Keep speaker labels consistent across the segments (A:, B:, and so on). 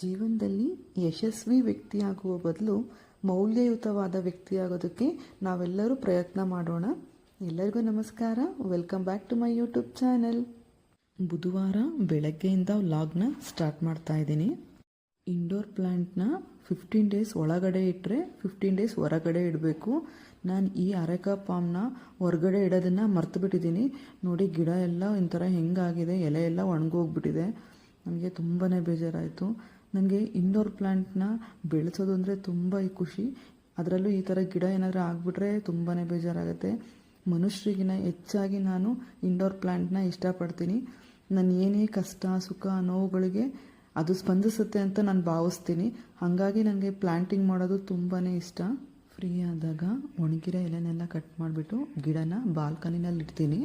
A: ಜೀವನದಲ್ಲಿ ಯಶಸ್ವಿ ವ್ಯಕ್ತಿಯಾಗುವ ಬದಲು ಮೌಲ್ಯಯುತವಾದ ವ್ಯಕ್ತಿಯಾಗೋದಕ್ಕೆ ನಾವೆಲ್ಲರೂ ಪ್ರಯತ್ನ ಮಾಡೋಣ. ಎಲ್ಲರಿಗೂ ನಮಸ್ಕಾರ. Welcome back to my YouTube channel ಬುಧವಾರ ಬೆಳಗ್ಗೆಯಿಂದ ವ್ಲಾಗ್ನ ಸ್ಟಾರ್ಟ್ ಮಾಡ್ತಾ ಇದ್ದೀನಿ. ಇಂಡೋರ್ ಪ್ಲ್ಯಾಂಟ್ನ ಫಿಫ್ಟೀನ್ ಡೇಸ್ ಒಳಗಡೆ ಇಟ್ಟರೆ ಫಿಫ್ಟೀನ್ ಡೇಸ್ ಹೊರಗಡೆ ಇಡಬೇಕು. ನಾನು ಈ ಅರೆಕಾ ಪಾಮ್ನ ಹೊರಗಡೆ ಇಡೋದನ್ನು ಮರ್ತು ಬಿಟ್ಟಿದ್ದೀನಿ ನೋಡಿ, ಗಿಡ ಎಲ್ಲ ಒಂಥರ ಹೆಂಗಾಗಿದೆ, ಎಲೆ ಎಲ್ಲ ಒಣಗೋಗ್ಬಿಟ್ಟಿದೆ. ನನಗೆ ತುಂಬಾ ಬೇಜಾರಾಯಿತು. ನನಗೆ ಇಂಡೋರ್ ಪ್ಲ್ಯಾಂಟ್ನ ಬೆಳೆಸೋದು ಅಂದರೆ ತುಂಬ ಖುಷಿ. ಅದರಲ್ಲೂ ಈ ಥರ ಗಿಡ ಏನಾದರೂ ಆಗಿಬಿಟ್ರೆ ತುಂಬಾ ಬೇಜಾರಾಗುತ್ತೆ. ಮನುಷ್ಯರಿಗಿನ ಹೆಚ್ಚಾಗಿ ನಾನು ಇಂಡೋರ್ ಪ್ಲ್ಯಾಂಟ್ನ ಇಷ್ಟಪಡ್ತೀನಿ. ನಾನು ಏನೇ ಕಷ್ಟ, ಸುಖ, ನೋವುಗಳಿಗೆ ಅದು ಸ್ಪಂದಿಸುತ್ತೆ ಅಂತ ನಾನು ಭಾವಿಸ್ತೀನಿ. ಹಾಗಾಗಿ ನನಗೆ ಪ್ಲ್ಯಾಂಟಿಂಗ್ ಮಾಡೋದು ತುಂಬಾ ಇಷ್ಟ. ಫ್ರೀ ಆದಾಗ ಒಣಗಿರೋ ಎಲೆನೆಲ್ಲ ಕಟ್ ಮಾಡಿಬಿಟ್ಟು ಗಿಡನ ಬಾಲ್ಕನಿನಲ್ಲಿ ಇಡ್ತೀನಿ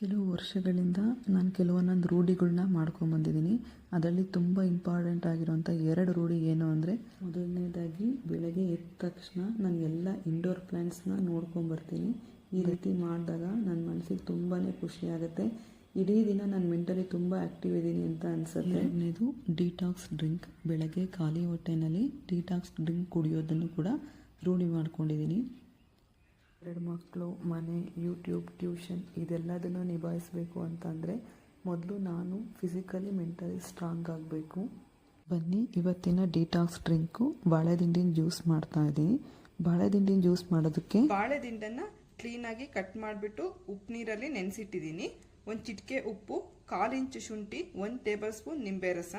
A: ಕೆಲವು ವರ್ಷಗಳಿಂದ ನಾನು ಕೆಲವೊಂದೊಂದು ರೂಢಿಗಳನ್ನ ಮಾಡ್ಕೊಂಬಂದಿದ್ದೀನಿ ಅದರಲ್ಲಿ ತುಂಬ ಇಂಪಾರ್ಟೆಂಟ್ ಆಗಿರುವಂಥ ಎರಡು ರೂಢಿ ಏನು ಅಂದರೆ, ಮೊದಲನೇದಾಗಿ ಬೆಳಗ್ಗೆ ಎದ್ದ ತಕ್ಷಣ ನಾನು ಎಲ್ಲ ಇಂಡೋರ್ ಪ್ಲ್ಯಾಂಟ್ಸ್ನ ನೋಡ್ಕೊಂಬರ್ತೀನಿ ಈ ರೀತಿ ಮಾಡಿದಾಗ ನನ್ನ ಮನಸ್ಸಿಗೆ ತುಂಬಾ ಖುಷಿಯಾಗುತ್ತೆ ಇಡೀ ದಿನ ನಾನು ಮೆಂಟಲಿ ತುಂಬ ಆ್ಯಕ್ಟಿವ್ ಇದ್ದೀನಿ ಅಂತ ಅನಿಸುತ್ತೆ. ಎರಡನೇದು ಡಿಟಾಕ್ಸ್ ಡ್ರಿಂಕ್ ಬೆಳಗ್ಗೆ ಖಾಲಿ ಹೊಟ್ಟೆನಲ್ಲಿ ಡಿಟಾಕ್ಸ್ ಡ್ರಿಂಕ್ ಕುಡಿಯೋದನ್ನು ಕೂಡ ರೂಢಿ ಮಾಡ್ಕೊಂಡಿದ್ದೀನಿ ಎರಡು ಮಕ್ಕಳು, ಮನೆ ಯೂಟ್ಯೂಬ್ ಟ್ಯೂಷನ್ ಇದೆಲ್ಲದನ್ನು ನಿಭಾಯಿಸಬೇಕು ಅಂತಂದರೆ ಮೊದಲು ನಾನು ಫಿಸಿಕಲಿ ಮೆಂಟಲಿ ಸ್ಟ್ರಾಂಗ್ ಆಗಬೇಕು. ಬನ್ನಿ, ಇವತ್ತಿನ ಡಿಟಾಕ್ಸ್ ಡ್ರಿಂಕು ಬಾಳೆದಿಂಡಿನ ಜ್ಯೂಸ್ ಮಾಡ್ತಾ ಇದ್ದೀನಿ ಬಾಳೆದಿಂಡಿನ ಜ್ಯೂಸ್ ಮಾಡೋದಕ್ಕೆ
B: ಬಾಳೆದಿಂಡನ್ನು ಕ್ಲೀನಾಗಿ ಕಟ್ ಮಾಡಿಬಿಟ್ಟು ಉಪ್ಪು ನೀರಲ್ಲಿ ನೆನೆಸಿಟ್ಟಿದ್ದೀನಿ ಒಂದು ಚಿಟಿಕೆ ಉಪ್ಪು, ಕಾಲು ಇಂಚು ಶುಂಠಿ, ಒಂದು ಟೇಬಲ್ ಸ್ಪೂನ್ ನಿಂಬೆ ರಸ.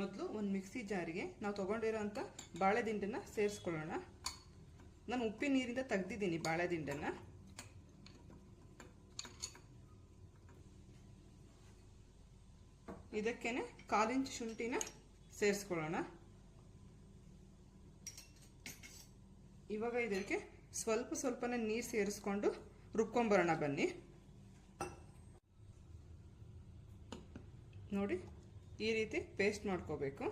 B: ಮೊದಲು ಒಂದು ಮಿಕ್ಸಿ ಜಾರಿಗೆ ನಾವು ತೊಗೊಂಡಿರೋಂಥ ಬಾಳೆದಿಂಡನ್ನ ಸೇರಿಸ್ಕೊಳ್ಳೋಣ. ನಾನು ಉಪ್ಪಿನ ನೀರಿಂದ ತೆಗ್ದಿದ್ದೀನಿ ಬಾಳೆದಿಂಡನ್ನ. ಇದಕ್ಕೇನೆ ಕಾಲಿಂಚು ಶುಂಠಿನ ಸೇರಿಸ್ಕೊಳ್ಳೋಣ. ಇವಾಗ ಇದಕ್ಕೆ ಸ್ವಲ್ಪ ಸ್ವಲ್ಪನೇ ನೀರು ಸೇರಿಸ್ಕೊಂಡು ರುಬ್ಕೊಂಬರೋಣ ಬನ್ನಿ. ನೋಡಿ, ಈ ರೀತಿ ಪೇಸ್ಟ್ ಮಾಡ್ಕೋಬೇಕು.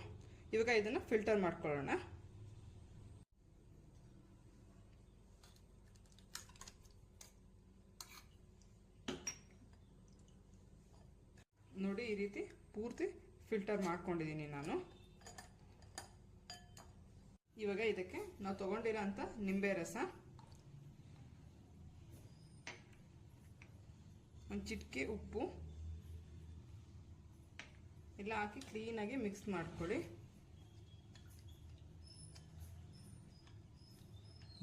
B: ಇವಾಗ ಇದನ್ನು ಫಿಲ್ಟರ್ ಮಾಡ್ಕೊಳ್ಳೋಣ. ನೋಡಿ ಈ ರೀತಿ ಪೂರ್ತಿ ಫಿಲ್ಟರ್ ಮಾಡ್ಕೊಂಡಿದ್ದೀನಿ ನಾನು. ಇವಾಗ ಇದಕ್ಕೆ ನಾವು ತೊಗೊಂಡಿರೋ ಅಂಥ ನಿಂಬೆ ರಸ. ಒಂದು ಚಿಟಿಕೆ ಉಪ್ಪು. ಎಲ್ಲ ಹಾಕಿ ಕ್ಲೀನಾಗಿ ಮಿಕ್ಸ್ ಮಾಡ್ಕೊಳ್ಳಿ.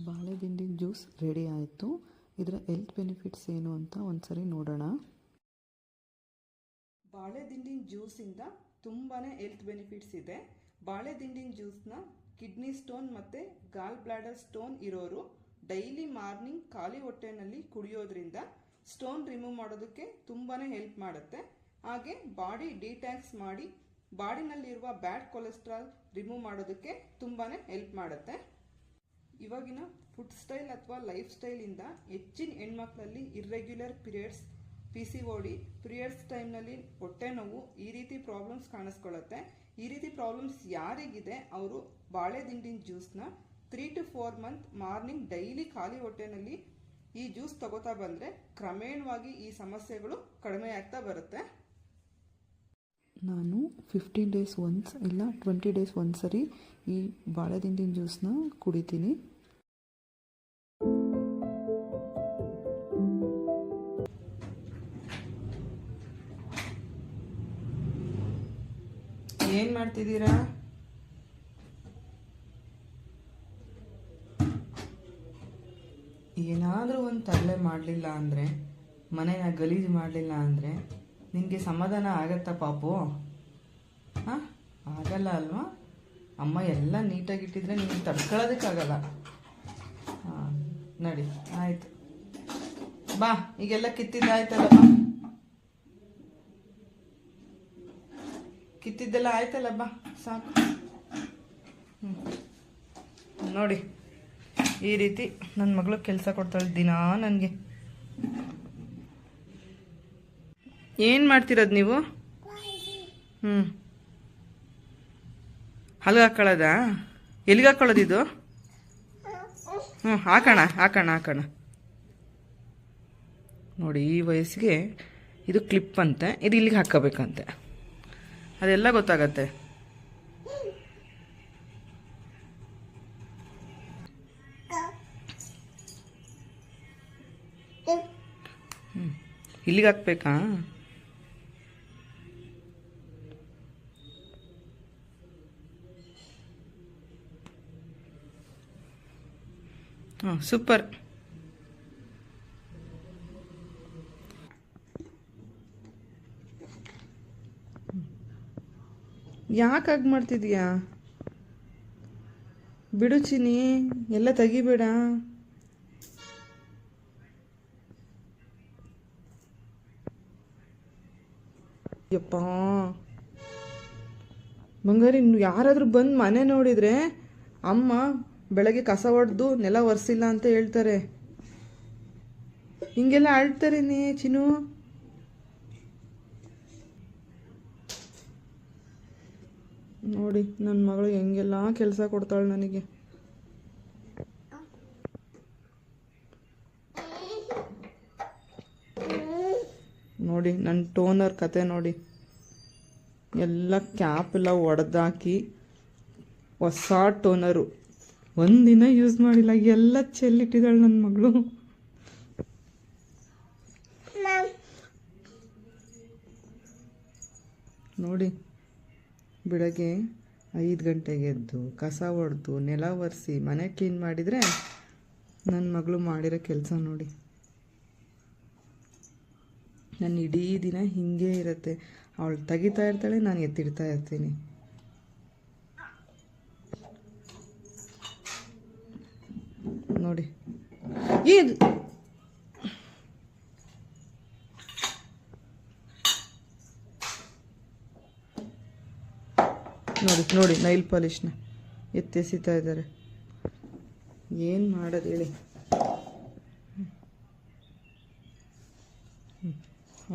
A: ಬಾಳೆದಿಂಡಿನ ಜ್ಯೂಸ್ ರೆಡಿ ಆಯಿತು. ಇದರ ಹೆಲ್ತ್ ಬೆನಿಫಿಟ್ಸ್ ಏನು ಅಂತ ಒಂದ್ಸರಿ ನೋಡೋಣ.
B: ಬಾಳೆದಿಂಡಿನ ಜ್ಯೂಸಿಂದ ತುಂಬಾ ಹೆಲ್ತ್ ಬೆನಿಫಿಟ್ಸ್ ಇದೆ. ಬಾಳೆದಿಂಡಿನ ಜ್ಯೂಸ್ನ ಕಿಡ್ನಿ ಸ್ಟೋನ್ ಮತ್ತು ಗಾಲ್ ಬ್ಲಾಡರ್ ಸ್ಟೋನ್ ಇರೋರು ಡೈಲಿ ಮಾರ್ನಿಂಗ್ ಖಾಲಿ ಹೊಟ್ಟೆನಲ್ಲಿ ಕುಡಿಯೋದ್ರಿಂದ ಸ್ಟೋನ್ ರಿಮೂವ್ ಮಾಡೋದಕ್ಕೆ ತುಂಬಾ ಹೆಲ್ಪ್ ಮಾಡುತ್ತೆ. ಹಾಗೆ ಬಾಡಿ ಡಿಟ್ಯಾಕ್ಸ್ ಮಾಡಿ ಬಾಡಿನಲ್ಲಿರುವ ಬ್ಯಾಡ್ ಕೊಲೆಸ್ಟ್ರಾಲ್ ರಿಮೂವ್ ಮಾಡೋದಕ್ಕೆ ತುಂಬಾ ಹೆಲ್ಪ್ ಮಾಡುತ್ತೆ. ಇವಾಗಿನ ಫುಡ್ ಸ್ಟೈಲ್ ಅಥವಾ ಲೈಫ್ ಸ್ಟೈಲಿಂದ ಹೆಚ್ಚಿನ ಹೆಣ್ಮಕ್ಳಲ್ಲಿ irregular periods P C O D periods ಟೈಮ್ನಲ್ಲಿ ಹೊಟ್ಟೆ ನೋವು, ಈ ರೀತಿ ಪ್ರಾಬ್ಲಮ್ಸ್ ಕಾಣಿಸ್ಕೊಳ್ಳುತ್ತೆ. ಈ ರೀತಿ ಪ್ರಾಬ್ಲಮ್ಸ್ ಯಾರಿಗಿದೆ, ಅವರು ಬಾಳೆದಿಂಡಿನ ಜ್ಯೂಸ್ನ three to four month morning daily ಖಾಲಿ ಹೊಟ್ಟೆನಲ್ಲಿ ಈ ಜ್ಯೂಸ್ ತಗೋತಾ ಬಂದರೆ ಕ್ರಮೇಣವಾಗಿ ಈ ಸಮಸ್ಯೆಗಳು ಕಡಿಮೆ ಆಗ್ತಾ ಬರುತ್ತೆ.
A: ನಾನು ಫಿಫ್ಟೀನ್ ಡೇಸ್ ಒನ್ಸ್ ಇಲ್ಲ ಟ್ವೆಂಟಿ ಡೇಸ್ ಒಂದ್ಸರಿ ಈ ಬಾಳೆದಿಂಡಿನ ಜ್ಯೂಸ್ನ ಕುಡಿತೀನಿ.
B: ಏನ್ ಮಾಡ್ತಿದ್ದೀರಾ? ಏನಾದರೂ ಒಂದು ತರಲೆ ಮಾಡಲಿಲ್ಲ ಅಂದರೆ ಮನೆಯ ಗಲೀಜು ಮಾಡಲಿಲ್ಲ ಅಂದರೆ ನಿನಗೆ ಸಮಾಧಾನ ಆಗತ್ತಾ ಪಾಪು? ಹಾಂ? ಆಗಲ್ಲ ಅಲ್ವಾ? ಅಮ್ಮ ಎಲ್ಲ ನೀಟಾಗಿ ಇಟ್ಟಿದ್ರೆ ನಿಮಗೆ ತಡ್ಕೊಳ್ಳೋದಕ್ಕಾಗಲ್ಲ ಹಾಂ, ನಡಿ, ಆಯಿತು. ಬಾ, ಈಗೆಲ್ಲ ಕಿತ್ತಿದ್ದಾಯ್ತಲ್ಲ. ಬಾ ಕಿತ್ತಿದ್ದೆಲ್ಲ ಆಯ್ತಲ್ಲ, ಬಾ, ಸಾಕು. ನೋಡಿ, ಈ ರೀತಿ ನನ್ನ ಮಗಳು ಕೆಲಸ ಕೊಡ್ತಾಳೆ ದಿನಾ ನನಗೆ. ಏನು ಮಾಡ್ತಿರೋದು ನೀವು? ಹ್ಞೂ ಹಲ್ಗೆ ಹಾಕೊಳ್ಳೋದಾ ಎಲ್ಲಿಗೆ ಹಾಕೊಳ್ಳೋದು ಇದು? ಹ್ಞೂ ಹಾಕೋಣ ಹಾಕೋಣ ಹಾಕೋಣ. ನೋಡಿ, ಈ ವಯಸ್ಸಿಗೆ ಇದು ಕ್ಲಿಪ್ ಅಂತೆ, ಇದು ಇಲ್ಲಿಗೆ ಹಾಕ್ಕೋಬೇಕಂತೆ ಅದೆಲ್ಲ ಗೊತ್ತಾಗತ್ತೆ.
A: ಇಲ್ಲಿಗೆ ಹಾಕ್ಬೇಕಾ? ಹಾಂ ಸೂಪರ್. ಯಾಕೆ ಹಾಗೆ ಮಾಡ್ತಿದ್ಯಾ? ಬಿಡು ಚಿನಿ ಎಲ್ಲ ತೆಗಿಬೇಡ. ಯಪ್ಪ. ಬಂಗಾರಿ ಯಾರಾದರೂ ಬಂದು ಮನೆ ನೋಡಿದರೆ ಅಮ್ಮ ಬೆಳಗ್ಗೆ ಕಸ ಹೊಡೆದು ನೆಲ ಒರೆಸಿಲ್ಲ ಅಂತ ಹೇಳ್ತಾರೆ. ಹಿಂಗೆಲ್ಲ ಅಳ್ತಾರೆ ನೀ ಚಿನು ನೋಡಿ ನನ್ನ ಮಗಳು ಹೆಂಗೆಲ್ಲ ಕೆಲಸ ಕೊಡ್ತಾಳೆ ನನಗೆ. ನೋಡಿ ನನ್ನ ಟೋನರ್ ಕತೆ ನೋಡಿ. ಎಲ್ಲ ಕ್ಯಾಪ್ ಎಲ್ಲ ಒಡೆದಾಕಿ ಹೊಸ ಟೋನರು ಒಂದಿನ ಯೂಸ್ ಮಾಡಿಲ್ಲ ಎಲ್ಲ ಚೆಲ್ಲಿಟ್ಟಿದ್ದಾಳೆ ನನ್ನ ಮಗಳು. ನೋಡಿ. ಬೆಳಗ್ಗೆ ಐದು ಗಂಟೆಗೆ ಎದ್ದು, ಕಸ ಹೊಡೆದು ನೆಲ ಒರೆಸಿ, ಮನೆ ಕ್ಲೀನ್ ಮಾಡಿದರೆ ನನ್ನ ಮಗಳು ಮಾಡಿರೋ ಕೆಲಸ ನೋಡಿ. ನನ್ನ ಇಡೀ ದಿನ ಹಿಂಗೆ ಇರುತ್ತೆ. ಅವಳು ತೆಗಿತಾ ಇರ್ತಾಳೆ, ನಾನು ಎತ್ತಿಡ್ತಾ ಇರ್ತೀನಿ. ನೋಡಿ. ಇದು ನೋಡಿ ನೋಡಿ ನೈಲ್ ಪಾಲಿಶ್ನ ಎತ್ತೆಸಿತಾ ಇದ್ದಾರೆ. ಏನು ಮಾಡೋದು ಹೇಳಿ.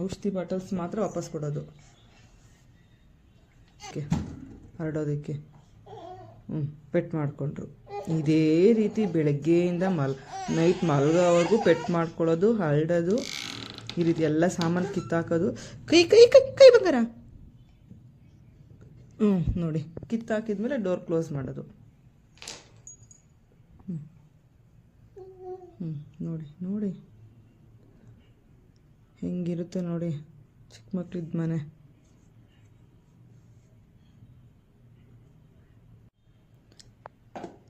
A: ಔಷಧಿ ಬಾಟಲ್ಸ್ ಮಾತ್ರ ವಾಪಸ್ ಕೊಡೋದು. ಓಕೆ ಹರಡೋದಕ್ಕೆ. ಹ್ಞೂ ಪೆಟ್ ಮಾಡಿಕೊಂಡ್ರು. ಇದೇ ರೀತಿ ಬೆಳಗ್ಗೆಯಿಂದ ಮಲ್ ನೈಟ್ ಮಲಗೋವರೆಗೂ ಪೆಟ್ ಮಾಡ್ಕೊಳ್ಳೋದು, ಹರಡೋದು, ಈ ರೀತಿ ಎಲ್ಲ ಸಾಮಾನು ಕಿತ್ತಾಕೋದು. ಕೈ ಕೈ ಕೈ ಕೈ ಬಂಗಾರ. ಹ್ಞೂ ನೋಡಿ. ಕಿತ್ತಾಕಿದ್ಮೇಲೆ ಡೋರ್ ಕ್ಲೋಸ್ ಮಾಡೋದು. ಹ್ಞೂ ಹ್ಞೂ ನೋಡಿ ನೋಡಿ. ಹೆಂಗಿರುತ್ತೆ ನೋಡಿ ಚಿಕ್ಕ ಮಕ್ಳಿದ್ದ ಮನೆ.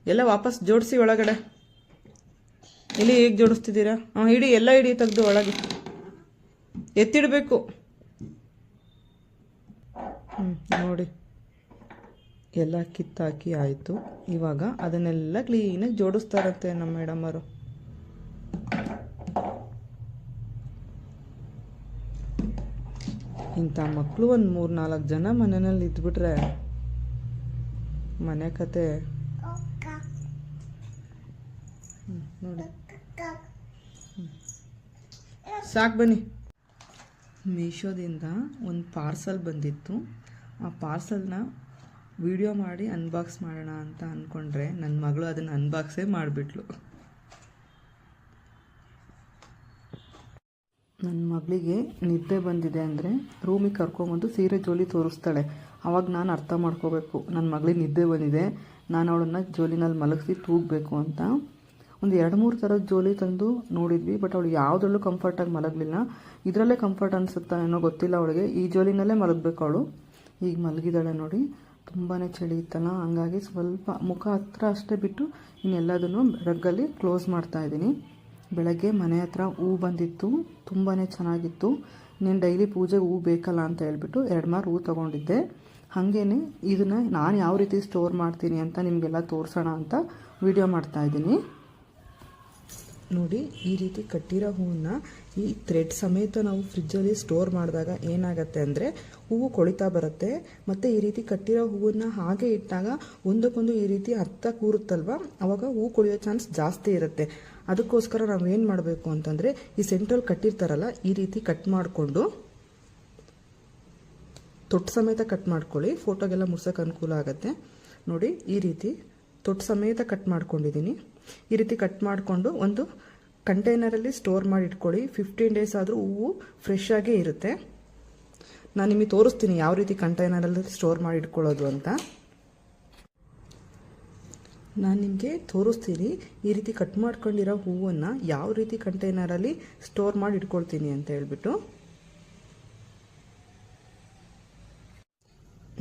A: ಎಲ್ಲ ವಾಪಸ್ ಜೋಡಿಸಿ ಒಳಗಡೆ. ಇಲ್ಲಿ ಹೇಗೆ ಜೋಡಿಸ್ತಿದ್ದೀರಾ? ಹಾಂ ಇಡಿ ಎಲ್ಲ ಇಡಿ ತೆಗೆದು ಒಳಗೆ. ಎತ್ತಿಡಬೇಕು. ಹ್ಞೂ ನೋಡಿ. ಎಲ್ಲ ಕಿತ್ತಾಕಿ ಆಯಿತು. ಇವಾಗ ಅದನ್ನೆಲ್ಲ ಕ್ಲೀನಾಗಿ ಜೋಡಿಸ್ತಾರಂತೆ ನಮ್ಮ ಮೇಡಮರು ಇಂಥ ಮಕ್ಕಳು ಒಂದು ಮೂರು ನಾಲ್ಕು ಜನ ಮನೆಯಲ್ಲಿ ಇದ್ಬಿಟ್ರೆ ಮನೆ ಕತೆ. ನೋಡಿ. ಸಾಕು ಬನ್ನಿ. ಮೀಶೋದಿಂದ ಒಂದು ಪಾರ್ಸಲ್ ಬಂದಿತ್ತು. ಆ ಪಾರ್ಸಲ್ನ ವಿಡಿಯೋ ಮಾಡಿ ಅನ್ಬಾಕ್ಸ್ ಮಾಡೋಣ ಅಂತ ಅಂದ್ಕೊಂಡ್ರೆ ನನ್ನ ಮಗಳು ಅದನ್ನು ಅನ್ಬಾಕ್ಸೇ ಮಾಡಿಬಿಟ್ಲು. ನನ್ನ ಮಗಳಿಗೆ ನಿದ್ದೆ ಬಂದಿದೆ ಅಂದರೆ ರೂಮಿಗೆ ಕರ್ಕೊಂಬಂದು ಸೀರೆ ಜೋಲಿ ತೋರಿಸ್ತಾಳೆ. ಅವಾಗ ನಾನು ಅರ್ಥ ಮಾಡ್ಕೋಬೇಕು. ನನ್ನ ಮಗಳಿಗೆ ನಿದ್ದೆ ಬಂದಿದೆ. ನಾನು ಅವಳನ್ನು ಜೋಲಿನಲ್ಲಿ ಮಲಗಿಸಿ ತೂಗಬೇಕು ಅಂತ. ಒಂದು ಎರಡು ಮೂರು ಥರದ ಜೋಲಿ ತಂದು ನೋಡಿದ್ವಿ, ಬಟ್ ಅವಳು ಯಾವುದ್ರಲ್ಲೂ ಕಂಫರ್ಟಾಗಿ ಮಲಗಲಿಲ್ಲ. ಇದರಲ್ಲೇ ಕಂಫರ್ಟ್ ಅನಿಸುತ್ತಾ ಏನೋ ಗೊತ್ತಿಲ್ಲ ಅವಳಿಗೆ. ಈ ಜೋಲಿನಲ್ಲೇ ಮಲಗಬೇಕು ಅವಳು. ಈಗ ಮಲಗಿದಾಳೆ ನೋಡಿ. ತುಂಬಾ ಚಳಿ ಇತ್ತಲ್ಲ ಹಂಗಾಗಿ ಸ್ವಲ್ಪ ಮುಖ ಹತ್ರ ಅಷ್ಟೇ ಬಿಟ್ಟು ಇನ್ನೆಲ್ಲದನ್ನು ರಗ್ಗಲ್ಲಿ ಕ್ಲೋಸ್ ಮಾಡ್ತಾ ಇದ್ದೀನಿ. ಬೆಳಗ್ಗೆ ಮನೆ ಹತ್ರ ಹೂ ಬಂದಿತ್ತು ತುಂಬಾ ಚೆನ್ನಾಗಿತ್ತು. ನೀನು ಡೈಲಿ ಪೂಜೆಗೆ ಹೂ ಬೇಕಲ್ಲ ಅಂತ ಹೇಳ್ಬಿಟ್ಟು ಎರಡು ಮಾರು ಹೂ ತೊಗೊಂಡಿದ್ದೆ. ಹಾಗೇ ಇದನ್ನು ನಾನು ಯಾವ ರೀತಿ ಸ್ಟೋರ್ ಮಾಡ್ತೀನಿ ಅಂತ ನಿಮಗೆಲ್ಲ ತೋರಿಸೋಣ ಅಂತ ವಿಡಿಯೋ ಮಾಡ್ತಾಯಿದ್ದೀನಿ ನೋಡಿ, ಈ ರೀತಿ ಕಟ್ಟಿರೋ ಹೂವನ್ನ ಈ ಥ್ರೆಡ್ ಸಮೇತ ನಾವು ಫ್ರಿಜ್ಜಲ್ಲಿ ಸ್ಟೋರ್ ಮಾಡಿದಾಗ ಏನಾಗುತ್ತೆ ಅಂದರೆ ಹೂವು ಕೊಳಿತಾ ಬರುತ್ತೆ. ಮತ್ತು ಈ ರೀತಿ ಕಟ್ಟಿರೋ ಹೂವನ್ನ ಹಾಗೆ ಇಟ್ಟಾಗ ಒಂದಕ್ಕೊಂದು ಈ ರೀತಿ ಹತ್ತ ಕೂರುತ್ತಲ್ವ? ಅವಾಗ ಹೂ ಕೊಳಿಯೋ ಚಾನ್ಸ್ ಜಾಸ್ತಿ ಇರುತ್ತೆ. ಅದಕ್ಕೋಸ್ಕರ ನಾವು ಏನು ಮಾಡಬೇಕು ಅಂತಂದರೆ ಈ ಸೆಂಟ್ರಲ್ ಕಟ್ಟಿರ್ತಾರಲ್ಲ, ಈ ರೀತಿ ಕಟ್ ಮಾಡಿಕೊಂಡು ತೊಟ್ಟು ಸಮೇತ ಕಟ್ ಮಾಡ್ಕೊಳ್ಳಿ. ಫೋಟೋಗೆಲ್ಲ ಮುಡ್ಸೋಕೆ ಅನುಕೂಲ ಆಗುತ್ತೆ. ನೋಡಿ, ಈ ರೀತಿ ತೊಟ್ಟು ಸಮೇತ ಕಟ್ ಮಾಡ್ಕೊಂಡಿದ್ದೀನಿ ಈ ರೀತಿ ಕಟ್ ಮಾಡಿಕೊಂಡು ಒಂದು ಕಂಟೈನರಲ್ಲಿ ಸ್ಟೋರ್ ಮಾಡಿ ಇಟ್ಕೊಳ್ಳಿ. ಫಿಫ್ಟೀನ್ ಡೇಸ್ ಆದರೂ ಹೂವು ಫ್ರೆಶ್ ಆಗೇ ಇರುತ್ತೆ. ನಾನು ನಿಮಗೆ ತೋರಿಸ್ತೀನಿ ಯಾವ ರೀತಿ ಕಂಟೈನರಲ್ಲಿ ಸ್ಟೋರ್ ಮಾಡಿ ಇಟ್ಕೊಳ್ಳೋದು ಅಂತ. ನಾನು ನಿಮಗೆ ತೋರಿಸ್ತೀನಿ ಈ ರೀತಿ ಕಟ್ ಮಾಡ್ಕೊಂಡಿರೋ ಹೂವನ್ನು ಯಾವ ರೀತಿ ಕಂಟೈನರಲ್ಲಿ ಸ್ಟೋರ್ ಮಾಡಿ ಇಟ್ಕೊಳ್ತೀನಿ ಅಂತ ಹೇಳ್ಬಿಟ್ಟು.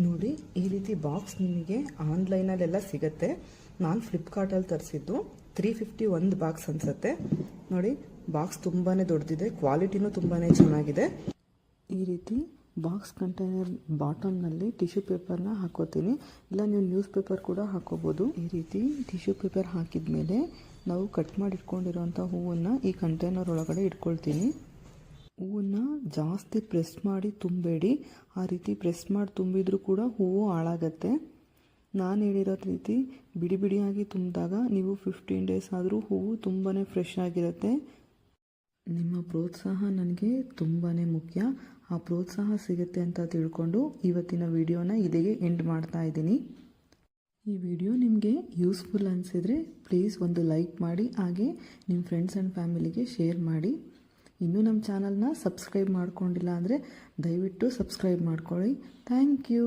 A: ನೋಡಿ, ಈ ರೀತಿ ಬಾಕ್ಸ್ ನಿಮಗೆ ಆನ್ಲೈನಲ್ಲೆಲ್ಲ ಸಿಗುತ್ತೆ. ನಾನು ಫ್ಲಿಪ್ಕಾರ್ಟಲ್ಲಿ ತರಿಸಿದ್ದು ತ್ರೀ ಫಿಫ್ಟಿ ಒಂದು ಬಾಕ್ಸ್ ಅನಿಸುತ್ತೆ. ನೋಡಿ ಬಾಕ್ಸ್ ತುಂಬಾ ದೊಡ್ಡದಿದೆ ಕ್ವಾಲಿಟಿನೂ ತುಂಬಾ ಚೆನ್ನಾಗಿದೆ. ಈ ರೀತಿ ಬಾಕ್ಸ್ ಕಂಟೈನರ್ ಬಾಟಮ್ನಲ್ಲಿ ಟಿಶ್ಯೂ ಪೇಪರ್ನ ಹಾಕೋತೀನಿ. ಇಲ್ಲ, ನೀವು ನ್ಯೂಸ್ ಪೇಪರ್ ಕೂಡ ಹಾಕೋಬೋದು. ಈ ರೀತಿ ಟಿಶ್ಯೂ ಪೇಪರ್ ಹಾಕಿದ ಮೇಲೆ ನಾವು ಕಟ್ ಮಾಡಿ ಇಟ್ಕೊಂಡಿರೋಂಥ ಹೂವನ್ನು ಈ ಕಂಟೈನರ್ ಒಳಗಡೆ ಇಟ್ಕೊಳ್ತೀನಿ. ಹೂವನ್ನು ಜಾಸ್ತಿ ಪ್ರೆಸ್ ಮಾಡಿ ತುಂಬಬೇಡಿ ಆ ರೀತಿ ಪ್ರೆಸ್ ಮಾಡಿ ತುಂಬಿದರೂ ಕೂಡ ಹೂವು ಹಾಳಾಗತ್ತೆ. ನಾನು ಹೇಳಿರೋ ರೀತಿ ಬಿಡಿ ಬಿಡಿಯಾಗಿ ತುಂಬಿದಾಗ ನೀವು ಫಿಫ್ಟೀನ್ ಡೇಸ್ ಆದರೂ ಹೂವು ತುಂಬಾ ಫ್ರೆಶ್ ಆಗಿರುತ್ತೆ. ನಿಮ್ಮ ಪ್ರೋತ್ಸಾಹ ನನಗೆ ತುಂಬಾ ಮುಖ್ಯ. ಆ ಪ್ರೋತ್ಸಾಹ ಸಿಗುತ್ತೆ ಅಂತ ತಿಳ್ಕೊಂಡು ಇವತ್ತಿನ ವಿಡಿಯೋನ ಇಲ್ಲಿಗೆ ಎಂಡ್ ಮಾಡ್ತಾ ಇದ್ದೀನಿ. ಈ ವಿಡಿಯೋ ನಿಮಗೆ ಯೂಸ್ಫುಲ್ ಅನಿಸಿದರೆ ಪ್ಲೀಸ್ ಒಂದು ಲೈಕ್ ಮಾಡಿ, ಹಾಗೆ ನಿಮ್ಮ ಫ್ರೆಂಡ್ಸ್ ಆ್ಯಂಡ್ ಫ್ಯಾಮಿಲಿಗೆ ಶೇರ್ ಮಾಡಿ. ಇನ್ನೂ ನಮ್ಮ ಚಾನಲ್ನ ಸಬ್ಸ್ಕ್ರೈಬ್ ಮಾಡ್ಕೊಂಡಿಲ್ಲ ಅಂದರೆ ದಯವಿಟ್ಟು ಸಬ್ಸ್ಕ್ರೈಬ್ ಮಾಡ್ಕೊಳ್ಳಿ. Thank you